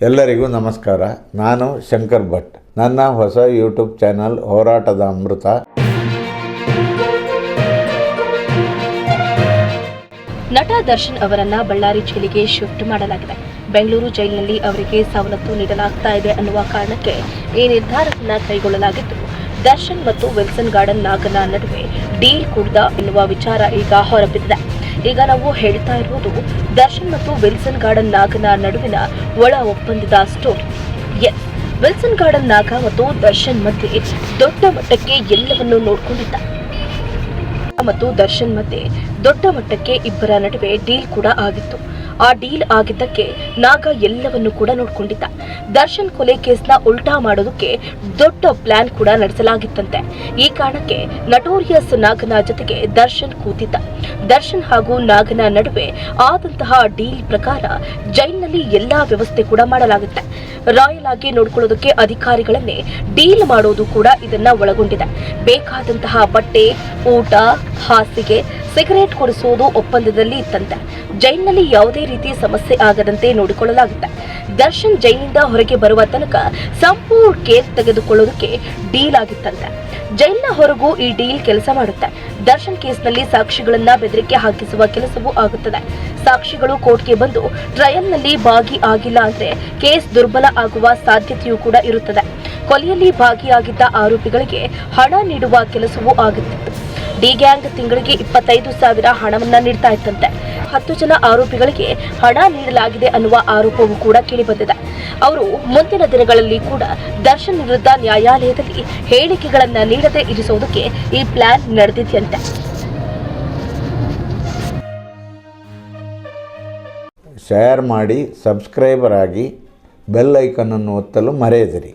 ಎಲ್ಲರಿಗೂ ನಮಸ್ಕಾರ. ನಾನು ಶಂಕರ್ ಭಟ್. ನನ್ನ ಹೊಸ ಯೂಟ್ಯೂಬ್ ಚಾನಲ್ ಹೋರಾಟದ ಅಮೃತ. ನಟ ದರ್ಶನ್ ಅವರನ್ನ ಬಳ್ಳಾರಿ ಜೈಲಿಗೆ ಶಿಫ್ಟ್ ಮಾಡಲಾಗಿದೆ. ಬೆಂಗಳೂರು ಜೈಲಿನಲ್ಲಿ ಅವರಿಗೆ ಸವಲತ್ತು ನೀಡಲಾಗ್ತಾ ಇದೆ ಅನ್ನುವ ಕಾರಣಕ್ಕೆ ಈ ನಿರ್ಧಾರವನ್ನ ಕೈಗೊಳ್ಳಲಾಗಿದ್ದು ದರ್ಶನ್ ಮತ್ತು ವಿಲ್ಸನ್ ಗಾರ್ಡನ್ ನಾಗನ ನಡುವೆ ಡೀಲ್ ಕುಡ್ದ ಎನ್ನುವ ವಿಚಾರ ಈಗ ಹೊರಬಿದ್ದಿದೆ. ಈಗ ನಾವು ಹೇಳ್ತಾ ಇರುವುದು ದರ್ಶನ್ ಮತ್ತು ವಿಲ್ಸನ್ ಗಾರ್ಡನ್ ನಾಗನ ನಡುವಿನ ಒಳ ಒಪ್ಪಂದದ ಸ್ಟೋರಿ ಎಸ್ ವಿಲ್ಸನ್ ಗಾರ್ಡನ್ ನಾಗ ಮತ್ತು ದರ್ಶನ್ ಮಧ್ಯೆ ದೊಡ್ಡ ಮಟ್ಟಕ್ಕೆ ಎಲ್ಲವನ್ನೂ ನೋಡಿಕೊಂಡಿದ್ದ. ಮತ್ತು ದರ್ಶನ್ ಮಧ್ಯೆ ದೊಡ್ಡ ಮಟ್ಟಕ್ಕೆ ಇಬ್ಬರ ನಡುವೆ ಡೀಲ್ ಕೂಡ ಆಗಿತ್ತು. ಆ ಡೀಲ್ ಆಗಿದ್ದಕ್ಕೆ ನಾಗ ಎಲ್ಲವನ್ನು ಕೂಡ ನೋಡ್ಕೊಂಡಿದ್ದ. ದರ್ಶನ್ ಕೊಲೆ ಕೇಸ್ನ ಉಲ್ಟಾ ಮಾಡೋದಕ್ಕೆ ದೊಡ್ಡ ಪ್ಲಾನ್ ಕೂಡ ನಡೆಸಲಾಗಿತ್ತಂತೆ. ಈ ಕಾರಣಕ್ಕೆ ನಟೋರಿಯಸ್ ನಾಗನ ಜೊತೆಗೆ ದರ್ಶನ್ ಕೂತಿದ್ದ. ದರ್ಶನ್ ಹಾಗೂ ನಾಗನ ನಡುವೆ ಆದಂತಹ ಡೀಲ್ ಪ್ರಕಾರ ಜೈಲ್ನಲ್ಲಿ ಎಲ್ಲಾ ವ್ಯವಸ್ಥೆ ಕೂಡ ಮಾಡಲಾಗುತ್ತೆ. ರಾಯಲ್ ಆಗಿ ನೋಡ್ಕೊಳ್ಳೋದಕ್ಕೆ ಅಧಿಕಾರಿಗಳನ್ನೇ ಡೀಲ್ ಮಾಡೋದು ಕೂಡ ಇದನ್ನ ಒಳಗೊಂಡಿದೆ. ಬೇಕಾದಂತಹ ಬಟ್ಟೆ, ಊಟ, ಹಾಸಿಗೆ ಸಿಗರೇಟ್ ಕೊಡಿಸುವುದು ಒಪ್ಪಂದದಲ್ಲಿ ಇತ್ತಂತೆ. ಜೈಲಿನಲ್ಲಿ ಯಾವುದೇ ರೀತಿ ಸಮಸ್ಯೆ ಆಗದಂತೆ ನೋಡಿಕೊಳ್ಳಲಾಗುತ್ತೆ. ದರ್ಶನ್ ಜೈಲಿನಿಂದ ಹೊರಗೆ ಬರುವ ತನಕ ಸಂಪೂರ್ಣ ಕೇಸ್ ತೆಗೆದುಕೊಳ್ಳೋದಕ್ಕೆ ಡೀಲ್ ಆಗಿತ್ತಂತೆ. ಜೈಲಿನ ಹೊರಗೂ ಈ ಡೀಲ್ ಕೆಲಸ ಮಾಡುತ್ತೆ. ದರ್ಶನ್ ಕೇಸ್ನಲ್ಲಿ ಸಾಕ್ಷಿಗಳನ್ನ ಬೆದರಿಕೆ ಹಾಕಿಸುವ ಕೆಲಸವೂ ಆಗುತ್ತದೆ. ಸಾಕ್ಷಿಗಳು ಕೋರ್ಟ್ಗೆ ಬಂದು ಟ್ರಯಲ್ನಲ್ಲಿ ಭಾಗಿ ಆಗಿಲ್ಲ ಅಂದ್ರೆ ಕೇಸ್ ದುರ್ಬಲ ಆಗುವ ಸಾಧ್ಯತೆಯೂ ಕೂಡ ಇರುತ್ತದೆ. ಕೊಲೆಯಲ್ಲಿ ಭಾಗಿಯಾಗಿದ್ದ ಆರೋಪಿಗಳಿಗೆ ಹಣ ನೀಡುವ ಕೆಲಸವೂ ಆಗುತ್ತಿತ್ತು. ಡಿ ಗ್ಯಾಂಗ್ ತಿಂಗಳಿಗೆ ಇಪ್ಪತ್ತೈದು ಸಾವಿರ ಹಣವನ್ನ ನೀಡ್ತಾ ಇತ್ತಂತೆ ಹತ್ತು ಜನ ಆರೋಪಿಗಳಿಗೆ ಹಣ ನೀಡಲಾಗಿದೆ ಅನ್ನುವ ಆರೋಪವೂ ಕೂಡ ಕೇಳಿಬಂದಿದೆ. ಅವರು ಮುಂದಿನ ದಿನಗಳಲ್ಲಿ ಕೂಡ ದರ್ಶನ್ ವಿರುದ್ಧ ನ್ಯಾಯಾಲಯದಲ್ಲಿ ಹೇಳಿಕೆಗಳನ್ನ ನೀಡದೆ ಇರಿಸುವುದಕ್ಕೆ ಈ ಪ್ಲಾನ್ ನಡೆದಿದೆಯಂತೆ. ಶೇರ್ ಮಾಡಿ, ಸಬ್ಸ್ಕ್ರೈಬರ್ ಆಗಿ ಬೆಲ್ ಐಕನನ್ನು ಒತ್ತಲು ಮರೆಯದಿರಿ.